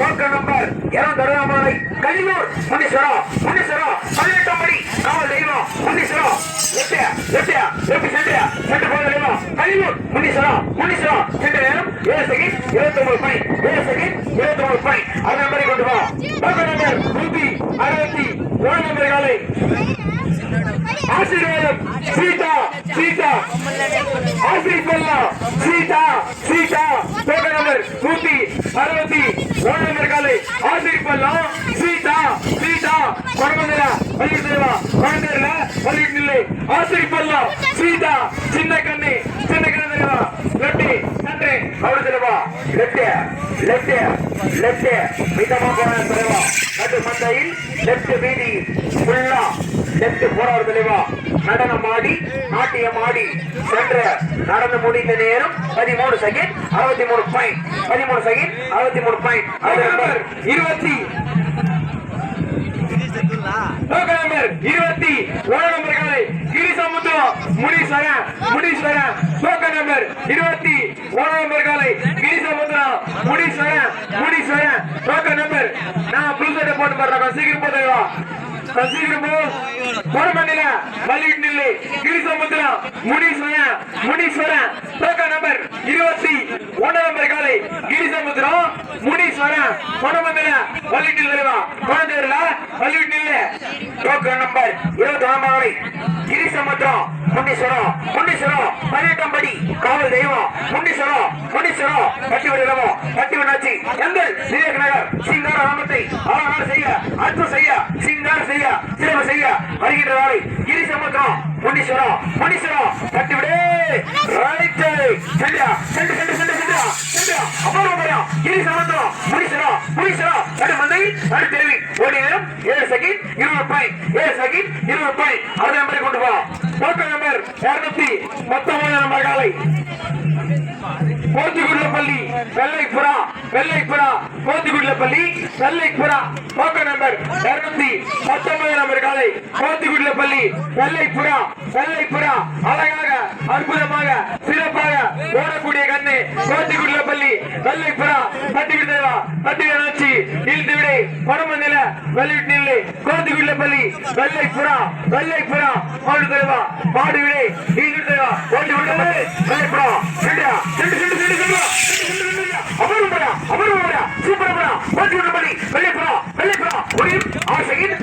Token number. இருநூத்தி அறுபதாம் கலியூர் முனீஸ்வரா முனீஸ்வரம் பதினெட்டாம் படி. காவல் தெய்வம் முனீஸ்வரா. லெப்டியா லெப்டியா லெப்ட் சென்டரியா சென்டர் போக தெய்வம். கலியூர் முனீஸ்வரா முனீஸ்வரா. சென்டர் நேரம் ஏழு செகண்ட் இருபத்தி ஒன்பது பாயிண்ட் ஏழு செகண்ட் இருபத்தி ஒன்பது பாயிண்ட் அது நம்பரை கொண்டு வா. டோக்கன் நம்பர் நூத்தி அறுபத்தி ஏழு நம்பர் காலை. ஆசீர்வாதம் சீதா சீதா. ஆசீர்வாதம் சீதா சீதா. டோக்கன் நம்பர் நூத்தி அறுபத்தி ஒன்று நம்பர் காலை ஆசீர்வல்லாம் சீதா சீதா கொடமந்திர பள்ளி தேவா குழந்தைல பள்ளி நில்லை ஆசீர்வல்லாம் சீதா சின்ன கண்ணி சின்ன கண்ணு தேவா லெப்டி நன்றி அவரு தேவா லெப்ட் லெப்ட் லெப்ட் மிதமா போன தேவா அது மந்தையில் லெப்ட் வீதி ஃபுல்லா லெப்ட் போறாரு தேவா நடனம் ஆடி நாட்டியம் ஆடி சென்ற நடந்து முடிந்த நேரம் பதிமூணு செகண்ட் அறுபத்தி மூணு பாயிண்ட் பதிமூணு செகண்ட் அறுபத்தி மூணு பாயிண்ட் நம்பர் இருபத்தி நம்பர் இருபத்தி ஒரு நம்பர் காலை கிரிசமுத்திரம் முனீஸ்வரன் முனீஸ்வரன் டோக்கன் நம்பர் இருபத்தி ஒரு நம்பர் காலை கிரிசமுத்திரம் முனீஸ்வரன் முனீஸ்வரன் டோக்கன் நம்பர் நான் புல் போட்டு போடுறேன் சீக்கிரம் போதுவா சீக்கிரம் போ பொறுமண்ணில வலிட்டு நில்லு கிரிசமுத்திரம் முனீஸ்வரன் முனீஸ்வரன் டோக்கன் நம்பர் இருபத்தி ஒன்னு நம்பர் காலை கிரிசமுத்திரம் முனீஸ்வரன் பொறுமண்ணில வலிட்டு நில்லுவா குழந்தைல வலிட்டு டோக்கன் நம்பர் இருபத்தி ஒன்பது கிரிசமுத்திரம் முன்னீஸ்வரம் முன்னீஸ்வரம் பதினெட்டாம் படி காவல் தெய்வம் முன்னீஸ்வரம் முன்னீஸ்வரம் கட்டி விடலமோ கட்டி விடாச்சு எங்கள் விவேக் நகர் சிங்கார நாமத்தை ஆளான செய்ய அற்புதம் செய்ய சிங்கார செய்ய சிறப்பு செய்ய வருகின்ற நாளை கிரிசமுத்திரம் முன்னீஸ்வரம் முன்னீஸ்வரம் கட்டி விடு ரைட் செல்லியா செல்லு சென்று சென்று சென்று சென்று அப்புறம் கிரிசமுத்திரம் முன்னீஸ்வரம் முன்னீஸ்வரம் நடு மந்தை நடு தேவி ஓடி நேரம் ஏழு செகண்ட் இருபது பாயிண்ட் ஏழு செகண்ட் இருபது பாயிண்ட் அடுத்த நம்பரை கொண்டு போ டோக்கன் நம்பர் இருநூத்தி பத்தொன்பது நம்பர் காலை. போத்திகுள்ளப்பள்ளி வெள்ளைப்புறா வெள்ளைப்புறா. போத்திகுள்ளப்பள்ளி வெள்ளைப்புறா டோக்கன் நம்பர் இருநூத்தி பத்தொன்பது நம்பர் காலை போத்திகுள்ளப்பள்ளி வெள்ளைப்புறா வெள்ளைப்புறா அழகாக அற்புதமாக சிறப்பாக ஓடக்கூடிய கண்ணு போத்திகுள்ளப்பள்ளி வெள்ளைப்புறா தட்டி தேவா தட்டி நாச்சி இழுத்து விடு பரமநில வெளியிட்டு நில்லு கோத்திகுள்ளப்பள்ளி வெள்ளைப்புறா வெள்ளைப்புறா மாடு தேவா மாடு விடு இழுத்து தேவா ஓடி விடு வெள்ளைப்புறா செண்டியா செண்டு செண்டு செண்டு செண்டு அமரும் அமரும் அவரும் பரா சூப்பர் பரா கோத்திகுள்ளப்பள்ளி வெள்ளைப்புறா வெள்ளைப்புறா ஒரு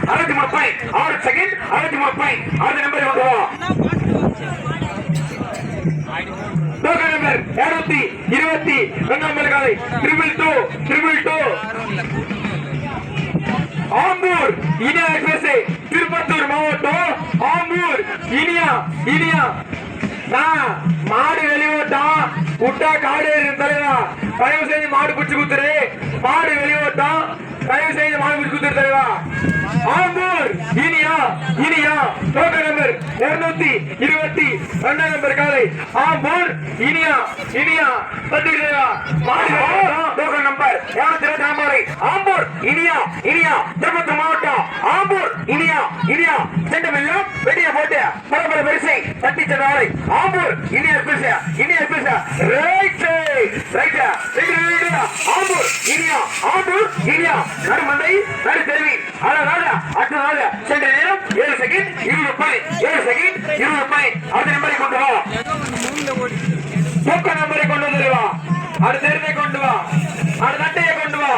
ஆறு செகண்ட் அறுபத்தி மூணு பாயிண்ட் ஆறு செகண்ட் அறுபத்தி மூணு பாயிண்ட் அடுத்த நம்பர் வந்து வா நம்பர் இருநூத்தி இருபத்தி ரெண்டாம் நம்பர் காலை triple two triple two Ambur Iniya express Tirupattur மாவட்டம் ஆம்பூர் இனியா இனியா. மாடு வெளியோட்டா விட்டா காடு தலைவா. தயவு செய்து மாடு பிடிச்சு குத்துரு மாடு வெளியோட்டா தயவு செய்து மாடு பிடிச்சு குத்துரு தலைவா. ஆம்பூர் இனியா இனியா. டோக்கன் நம்பர் இருநூத்தி இருபத்தி ரெண்டாம் நம்பர் காலை. ஆம்பூர் இனியா இனியா. தட்டி தலைவா. மாடு டோக்கன் நம்பர் இருநூத்தி இருபத்தி நாலு ஆம்பூர் இனியா இனியா. திருப்பத்தூர் மாவட்டம் ஆம்பூர் இனியா இனியா செண்டமில்லம் வெடிய போட்டு பரபர வரிசை தட்டி சென்றாலை ஆம்பூர் இனியா பேச இனியா பேச ரைட் ரைட் ஆம்பூர் இனியா ஆம்பூர் இனியா. நடுமந்தை நடு தெருவி அழகாக அடுத்த நாள் சென்ற நேரம் ஏழு செகண்ட் இருபது பாயிண்ட் ஏழு செகண்ட் இருபது பாயிண்ட் அடுத்த நம்பரை கொண்டு வா. தூக்க நம்பரை கொண்டு வந்து வா. அடுத்த தெருவை கொண்டு வா. அடுத்த அட்டையை கொண்டு வா.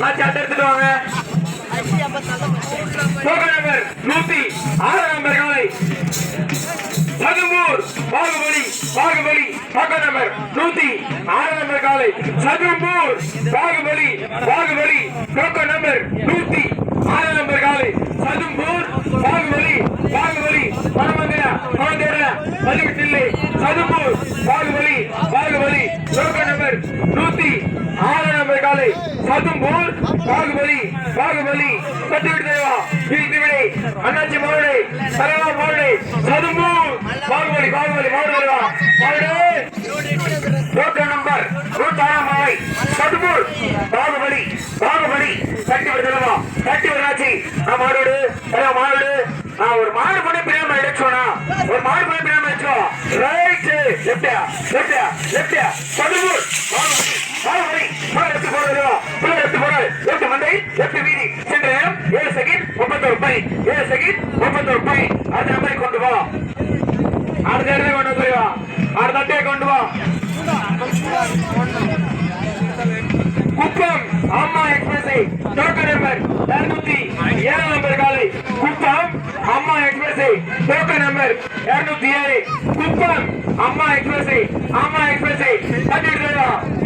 ஆச்சு எடுத்துட்டு வாங்க. நம்பர் நூத்தி ஆறாம் நம்பர் காலை. சதும்பூர் பாகுபலி பாகுபலி டோக்கன் நம்பர் நூத்தி ஆறாம் நம்பர் காலை. சதும்பூர் பாகுபலி பாகுபலி டோக்கன் நம்பர் நூத்தி ஆறாம் நம்பர் காலை. சதும்பூர் பாகுபலி பாகுபலி பரமந்திர பரமந்திர பதிவிட்டில்லை. சதும்பூர் பாகுபலி பாகுபலி டோக்கன் நம்பர் நூத்தி ஆறு நம்பர் போல் பாகுபலி பாகுபலி. கட்டிவிட்டு தேவா இருக்கிறே அண்ணாச்சி மாவுடை சரவா மாவுடை போல். பாகுபலி பாகுபலி மாவுடு தேவா. மாவுடே டோக்கன் நம்பர் நூத்தாறாம் மாலை சதும்பூர் பாகுபலி பாகுபலி. கட்டி விடுதலவா கட்டி விடாச்சி நான் மாடு எல்லாம் மாடு நான் ஒரு மாடு பண்ணி பிரியாம எடுச்சோனா ஒரு மாடு பண்ணி பிரியாம எடுச்சோ ரைட் லெஃப்டியா லெஃப்டியா லெஃப்டியா. சதும்பூர் பாகுபலி பாகுபலி எட்டு வீதி சென்ற நேரம் ஏழு செகண்ட் முப்பத்தொரு பாயிண்ட் ஏழு செகண்ட் முப்பத்தொரு பாயிண்ட் கொண்டு வா. அடுத்த கொண்டு போய் வா அடுத்த அட்டையை கொண்டு வா. குப்பம் அம்மா எக்ஸ்பிரஸை டோக்கன் நம்பர் இருநூத்தி ஏழு நம்பர் காலை. குப்பம் அம்மா எக்ஸ்பிரஸை டோக்கன் நம்பர் இருநூத்தி ஏழு. குப்பம் அம்மா எக்ஸ்பிரஸை அம்மா எக்ஸ்பிரஸை தட்டிட்டு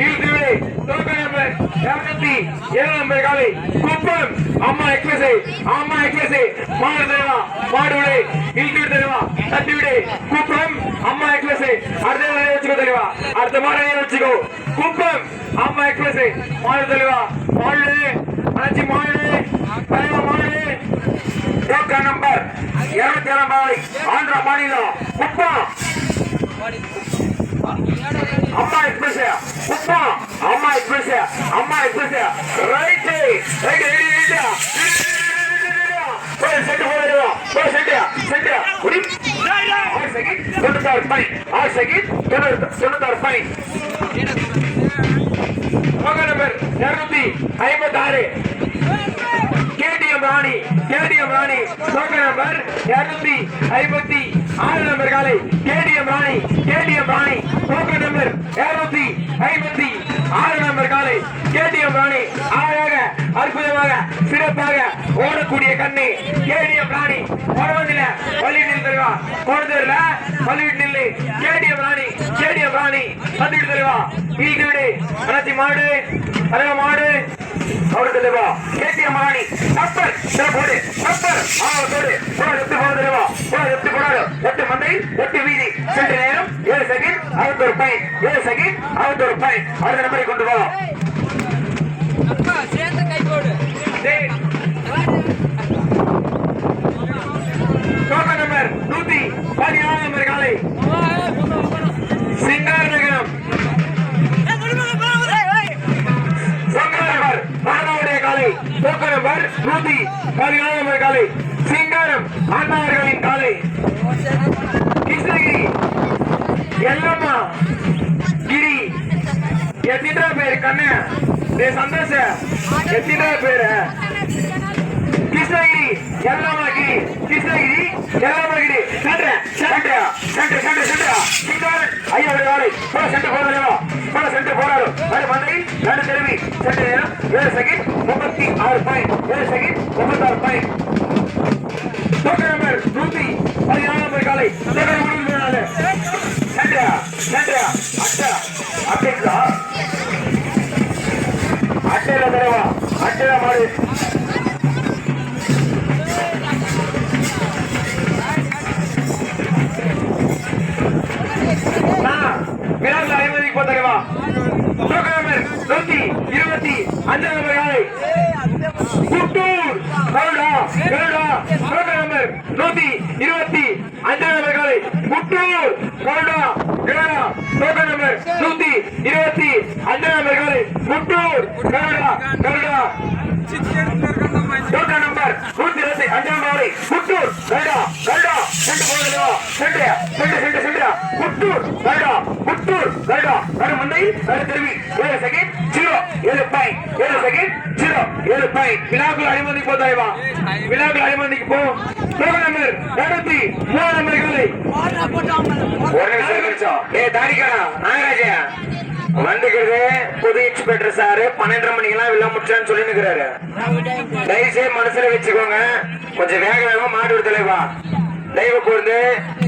இழுத்து டோக்கன் நம்பர் ஏழாம் பேர் நம்பர் காலை குப்பம். அம்மா எக்ஸ்பிரஸை. அம்மா எக்ஸ்பிரஸை. மாடு தருவா. மாடு விடு. இழுத்து தருவா. தட்டி விடு. குப்பம். அம்மா எக்ஸ்பிரஸை. அடுத்த நேரம் வச்சுக்கோ தெளிவா அடுத்த மாடு நேரம் வச்சுக்கோ. குப்பம். அம்மா எக்ஸ்பிரஸ். மாடு தெளிவா மாடு அழைச்சி மாடு தலைவா மாடு டோக்கன் நம்பர். இருபத்தி ஏழாம் பாவை ஆந்திரா மாநிலம். குப்பம். அம்மா எக்ஸ்பிரஸ். குப்பம். Amma express Amma express right right right போய் செட்டு போடுவா போய் செட்டு செட்டு குடி ஆறு செகண்ட் தொண்ணூத்தாறு பாயிண்ட் ஆறு செகண்ட் தொண்ணூறு தொண்ணூத்தாறு நம்பர் இருநூத்தி ஐம்பத்தி ஆறு KTM Rani KTM Rani token number இருநூத்தி ஐம்பத்தி ஆறு நம்பர் காலை KTM Rani KTM Rani token number இருநூத்தி ஐம்பத்தி ஆறு நம்பர் காலை கேடிஎம் ராணி அழகாக அற்புதமாக சிறப்பாக ஓடக்கூடிய கண்ணி கேடிஎம் ராணி. பரவந்தில பள்ளி நில் தருவா. கோடத்தூர்ல பள்ளி நில்லு கேடிஎம் ராணி கேடிஎம் ராணி. சந்திட்டு தருவா. வீட்டு விடு. மாடு அழக மாடு. அவருக்கு தேவா நப்பர் சில போடு. நப்பர் எட்டு தேவா மந்தை எட்டு வீதி. சென்று நேரம் ஏழு செகண்ட் அறுபத்தொரு பாயிண்ட் ஏழு செகண்ட் அறுபத்தொரு பாயிண்ட் அடுத்த நம்பரை கொண்டு வா. அப்பா சேர்ந்து கை போடு. டேய், டோக்கன் நம்பர் நூத்தி பதினாறு நம்பர் காலை. காலை நம்பர் நூத்தி பதினாறு காலை. சிங்காரம் அண்ணாவர்களின் காலை. கிருஷ்ணகிரி எல்லம்மா கிரி எத்தினா பேர் கண்ணு? டே சந்தோஷ எத்தினா பேரு? கிருஷ்ணகிரி எல்லம்மா கிரி. கிருஷ்ணகிரி எல்லம்மா கிரி. சென்ற சென்ற சென்ற சென்ற சென்ற சிங்காரன் ஐயா காலை. போல சென்று போறாரு போல சென்று போறாரு அது மந்தை நடு தெருவி. சென்ற நேரம் ஏழு செகண்ட். முப்பத்தி ஆறு பாயிண்ட். ஒரு செகண்ட். முப்பத்தி ஆறு பாயிண்ட். டோக்கன் நம்பர் நூத்தி பதினாலாம் நம்பர் காலை. டோக்கன் முடிவு நாலு சென்ற சென்ற அட்டா. அட்டா அட்டையில தரவா அட்டையில மாடு. விழாவில் ஐம்பதுக்கு போத்தரவா நம்பர் நூத்தி இருபத்தி அஞ்சாம் நம்பர் காலை. குட்டூர் கருடா கருடா டோக்கன் நம்பர் நூத்தி இருபத்தி அஞ்சாவது நம்பர் காலை குட்டூர் கருடா கருடா டோக்கன் நம்பர் நூத்தி இருபத்தி அஞ்சாவது நம்பர் காலை குட்டூர் கருடா கருடா டோக்கன் நம்பர் நூத்தி இருபத்தி அஞ்சாம் காலை குட்டூர் கருடா கருடா சென்று போகிறதா சென்று சென்று சென்று சென்று குட்டூர் கருடா குட்டூர் கருடா நடு முந்தை நடு திரும்பி ஏழு பாயிண்ட் விழாக்குள் அனுமதிக்கு போதாய்வா விழாக்குள் அனுமதிக்கு போ. நம்பர் இருநூத்தி மூணு நம்பர்களை ஒரு நிமிஷம் நிமிஷம். ஏ தாரிக்காரா நாகராஜா. வந்துக்கிறது புது இன்ஸ்பெக்டர் சாரு. பன்னெண்டரை மணிக்கெல்லாம் விழா முடிச்சான்னு சொல்லி நிக்கிறாரு தயவுசெய்து மனசுல வச்சுக்கோங்க. கொஞ்சம் வேக வேகமா மாடு விடுதலைவா தயவு கூர்ந்து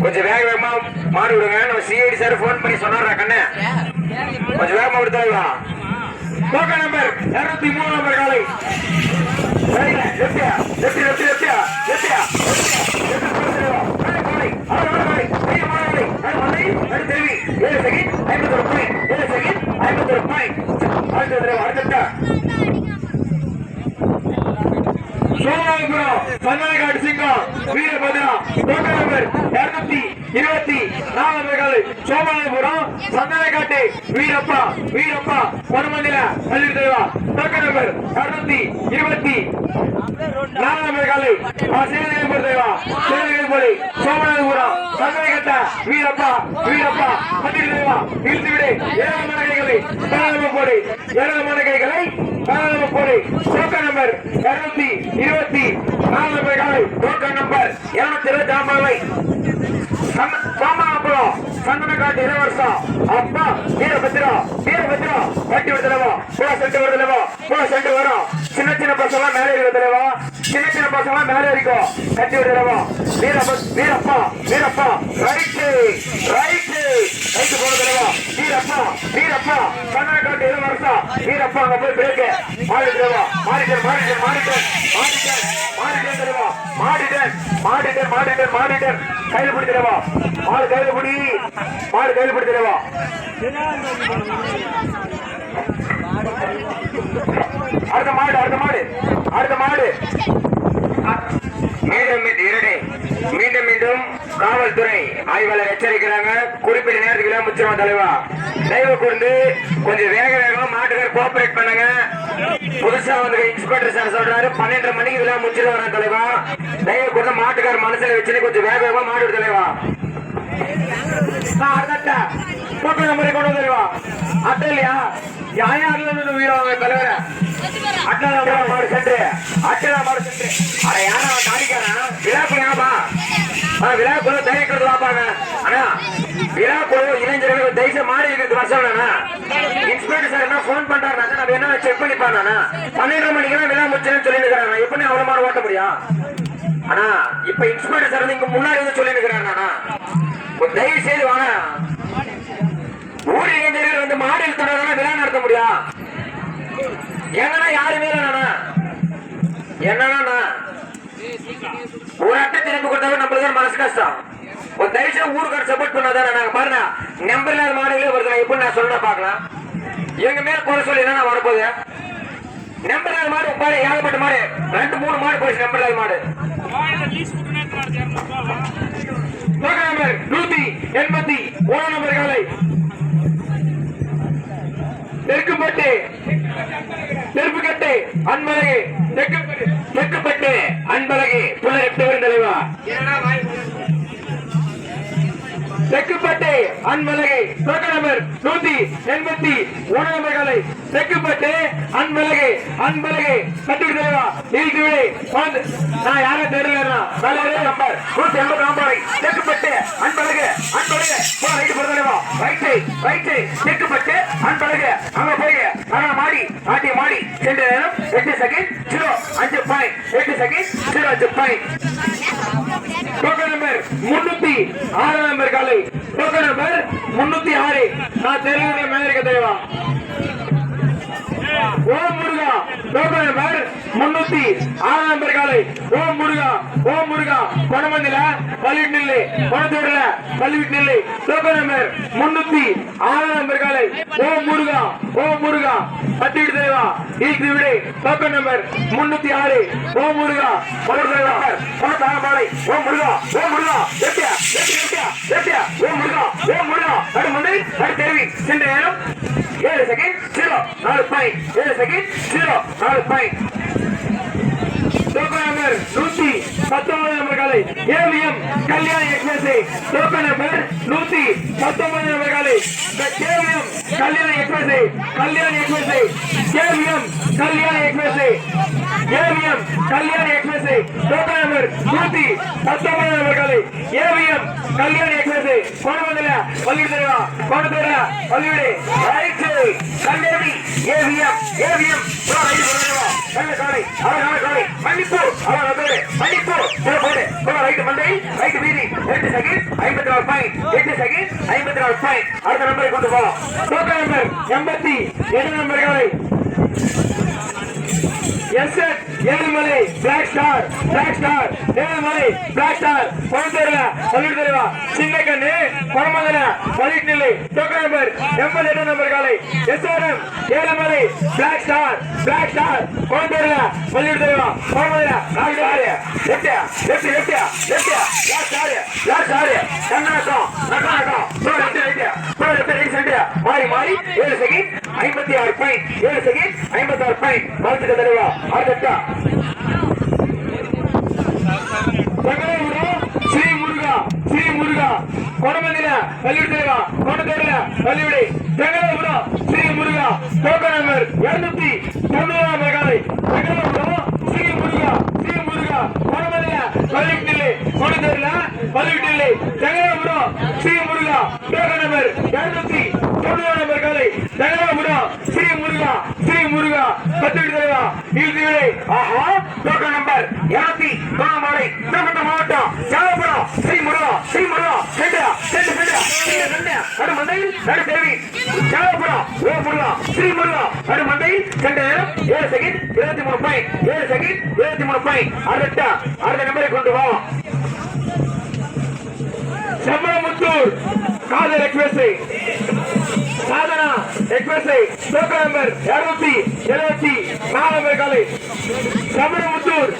கொஞ்சம் வேக வேகமா மாடு விடுங்க. நம்ம சிஐடி சார் போன் பண்ணி சொன்னாரா கண்ணு. கொஞ்சம் வேகமா விடுதலைவா டோக்கன் நம்பர் இருநூத்தி மூணு நம்பர் காலை லெப்டியா லெப்டி லெப்டி லெப்டியா லெப்டியா ஏழு செகண்ட் ஐம்பத்தொரு பாயிண்ட் ஏழு செகண்ட் ஐம்பத்தொரு பாயிண்ட் அடுத்த தடவை அடுத்த சோழாபுரம் சந்தனகாடு சிங்கம் வீரபத்ரா டோக்கன் நம்பர் இருநூத்தி இருபத்தி நாலு நம்பர்கள் சோழாபுரம் சந்தனகாட்டு வீரப்பா வீரப்பா பொன்மந்தில பள்ளி தேவா டோக்கன் நம்பர் அறுநூத்தி இருபத்தி நாலாம் காலை சேவையை தேவா சேவையை போலி சோமநாதபுரம் சந்தனகட்ட வீரப்பா வீரப்பா பள்ளி தேவா இழுத்து விடு ஏழு மணக்கைகளை காலம போடு ஏராளமான கைகளை காலம போடு டோக்கன் நம்பர் நம்பர் இருநூத்தி இருபத்தி நாலு நம்பர் காலை டோக்கன் நம்பர் இருநூத்தி இருபத்தி ஆறு சோமாபுரம் சந்தனக்காட்டு இளவரசம் அப்பா வீரபத்ரா வீரபத்ரா. வட்டி விடுதலவா புல சென்று வருதலவா புல சென்று வரும் சின்ன சின்ன பசங்க மேலே விடுதலவா சின்ன சின்ன பசங்க மேலே இருக்கும் கட்டி விடுதலவா Veera Veerappa Veerappa. Right right right போடுதலவா Veerappa Veerappa. சந்தனக்காட்டு இளவரசா. வீரப்பா அங்க போய் பிரேக்கு மாறிடுதலவா மாறிட்டேன் மாறிட்டேன் மாறிட்டேன் மாறிட்டேன் மாறிட்டேன் மாறிட்டேன் கையில் பிடிச்சிடவா மாடு கையில் பிடி. மாடு கையில் பிடிச்சிடவா அடுத்த மாடு அடுத்த மாடு அடுத்த மாடு. மீண்டும் இரடே மீண்டும் மீண்டும். காவல்துறை ஆய்வாளர் எச்சரிக்கிறாங்க. குறிப்பிட்ட நேரத்துக்கு முச்சிரமா தலைவா. தயவு கூர்ந்து கொஞ்சம் வேக வேகமா மாட்டுக்கார் கோஆபரேட் பண்ணுங்க. புதுசா வந்து இன்ஸ்பெக்டர் சார் சொல்றாரு. பன்னெண்டரை மணிக்கு இதெல்லாம் முடிச்சிட்டு வரேன் தலைவா. தயவு கூர்ந்து மாட்டுக்கார் மனசுல வச்சு கொஞ்சம் வேக வேகமா மாடு தலைவா. அடுத்த கொண்டு வந்து தலைவா. அட்டை இல்லையா? யாரும் வீரம் தலைவரை. அட்டா மாடு சென்று அட்டா மாடு சென்று அட யாரா அவன் தாடிக்காரன் விழாக்கு ஏன்பா ஆ விழாக்குள்ள தைரியக்கிறது வாப்பாங்க அண்ணா விழாக்குழு இளைஞர்கள் தைச மாறி இருக்கிறது வருஷம் அண்ணா இன்ஸ்பெக்டர் சார் என்ன ஃபோன் பண்றாருனா நான் என்ன செக் பண்ணி பாருண்ணா பன்னெண்டரை மணிக்கு தான் விழா முடிச்சுன்னு சொல்லி இருக்கிறாங்க எப்படி அவ்வளவு மாடு ஓட்ட முடியும் அண்ணா இப்ப இன்ஸ்பெக்டர் சார் வந்து இங்க முன்னாடி வந்து சொல்லி இருக்கிறாருண்ணா தயவு செய்து வாங்க ஊர் இளைஞர்கள் வந்து மாடு இழுத்தனா விழா நடத்த முடியும் என்னன்னா யாருமே இல்லைண்ணா என்னன்னா ஒரு அட்டை திரும்பி கொடுத்தாலும் நம்மளுக்கு மனசு கஷ்டம். ஒரு தயவுசெய்து ஊருக்கார சப்போர்ட் பண்ணாதானே? நாங்க பாருங்க நம்பர் இல்லாத மாடுகளே வருது எப்படி நான் சொல்ல பார்க்கலாம். எங்க மேல குறை சொல்லி என்ன வரப்போகுது? நம்பர் இல்லாத மாடு பாரு ஏகப்பட்ட மாடு. ரெண்டு மூணு மாடு போயிடுச்சு நம்பர் இல்லாத மாடு. நம்பர் நூத்தி எண்பத்தி மூணு நம்பர் காலை. தெற்குப்பட்டு தெருப்புக்கட்டு அன்பழகு தெற்கு தெற்குப்பட்டு அன்பழகு புள்ள எட்டு வரும் தலைவா தெற்குப்பட்டு அன்பழகை டோக்கன் நம்பர் நூத்தி எண்பத்தி மூணு நம்பர் காலை தெற்குப்பட்டு அன்பழகு அன்பழகு. கட்டி தலைவா நீதி விடு வந்து நான் யாரும் தெரியல நம்பர் நூத்தி எண்பது நம்பரை தெற்குப்பட்டு அன்பழகு அன்பழகு. போல ரைட்டு போற தலைவா ரைட் சைட் அன்பழகு. அங்க போய் ஆனா மாடி ஆட்டி மாடி. சென்ற நேரம் எட்டு செகண்ட் ஜீரோ அஞ்சு பாயிண்ட் எட்டு செகண்ட் ஜீரோ அஞ்சு பாயிண்ட் டோக்கன் நம்பர் முன்னூத்தி ஆறு நம்பர் காலை. டோக்கன் நம்பர் முன்னூத்தி ஆறு. நான் தெரிவிக்கிற மேலே இருக்க தேவா. ஓம் முருகா டோக்கன் நம்பர் முன்னூத்தி ஆறு நம்பர் காலை. ஓம் முருகா ஓம் முருகா கொடமந்தில பள்ளி நில்லை பணத்தோடல பள்ளிவிட்டு நில்லை டோக்கன் நம்பர் முன்னூத்தி ஆறு நம்பர் காலை. ஓம் முருகா ஓம் முருகா பட்டிவிட்டு தேவா ஈக்கு விடு டோக்கன் நம்பர் முன்னூத்தி ஆறு. ஓம் முருகா கொடத்தூர்ல தேவா மாலை ஓம் முருகா ஓம் முருகா எட்டியா செகண்ட் ஜீரோ நாலு பாயிண்ட் டோக்கன் நம்பர் நூத்தி பத்தொன்பது நம்பர் காலை. AVM Kalyani express token number நூத்தி பத்தொன்பது நம்பர் காலை. KVM Kalyani express Kalyani express KVM Kalyani express AVM Kalyani express token number நூத்தி பத்தொன்பது நம்பர் காலை. ஏவிஎம் கல்யாணி எக்ஸ்பிரஸ் கோணமங்கல பள்ளி தலைவா பள்ளிவிடு ரைட் கல்யாணி ஏவிஎம் ஏவிஎம் நல்ல காலை அழகான காலை மன்னிப்பு அவன் வந்தது மன்னிப்பு போடு. போடு போடு ரைட் வீதி. ரெண்டு செகண்ட் ஐம்பத்தி நாலு பாயிண்ட் எட்டு செகண்ட் ஐம்பத்தி நாலு பாயிண்ட் அடுத்த நம்பரை கொண்டு போ. டோக்கன் நம்பர் எண்பத்தி எட்டு நம்பர் காலை எஸ்எட் Ezhumalai black star black star Ezhumalai black star கோயம்புத்தூர்ல சொல்லிட்டு தெரியுமா சின்ன கண்ணு குழம்புல நிலை டோக்கன் நம்பர் எண்பது எட்டு நம்பர் காலை SRM Ezhumalai black star black star கோயம்புத்தூர்ல சொல்லிட்டு தெரியுமா குழம்புல நாலு எட்டியா எட்டு எட்டியா எட்டியா black star black star Karnataka Karnataka bro எட்டு ரைட்டியா ப்ரோ எட்டு ரைட் மாறி மாறி ஏழு செகண்ட் ஐம்பத்தி ஆறு பாயிண்ட் ஏழு செகண்ட் ஐம்பத்தி ஆறு பாயிண்ட் கொடமதியில பள்ளிவிடு தலைவா கொண்டத்தோடுல பள்ளிவிடை ஜெகலபுரம் ஸ்ரீ முருகா கோகநகர் இருநூத்தி தொண்ணூறாம் காலை ஜெகலபுரம் ஸ்ரீ முருகா ஸ்ரீ முருகா கொடமதியில பள்ளிவிட்டில்லை கொண்டத்தோடுல பள்ளிவிட்டில்லை ஜெகலபுரம் ஸ்ரீ முருகா கோகநகர் இருநூத்தி தொண்ணூறாம் காலை ஜெகலபுரம் ஸ்ரீ முருகா ஸ்ரீ ஆஹா டோக்கன் நம்பர் இருநூத்தி தொண்ணூறு மாவட்டம் ஜெகலபுரம் நடு மந்தை நடு ஏழு செகண்ட் இருபத்தி மூணு பாயிண்ட் ஏழு செகண்ட் இருபத்தி மூணு பாயிண்ட் அடுத்த அடுத்த நம்பரை கொண்டு வா. செம்மமுத்தூர் காதல் express. Sadhana express token number இருநூத்தி எழுபத்தி நாலு நம்பர் காலை செம்மமுத்தூர்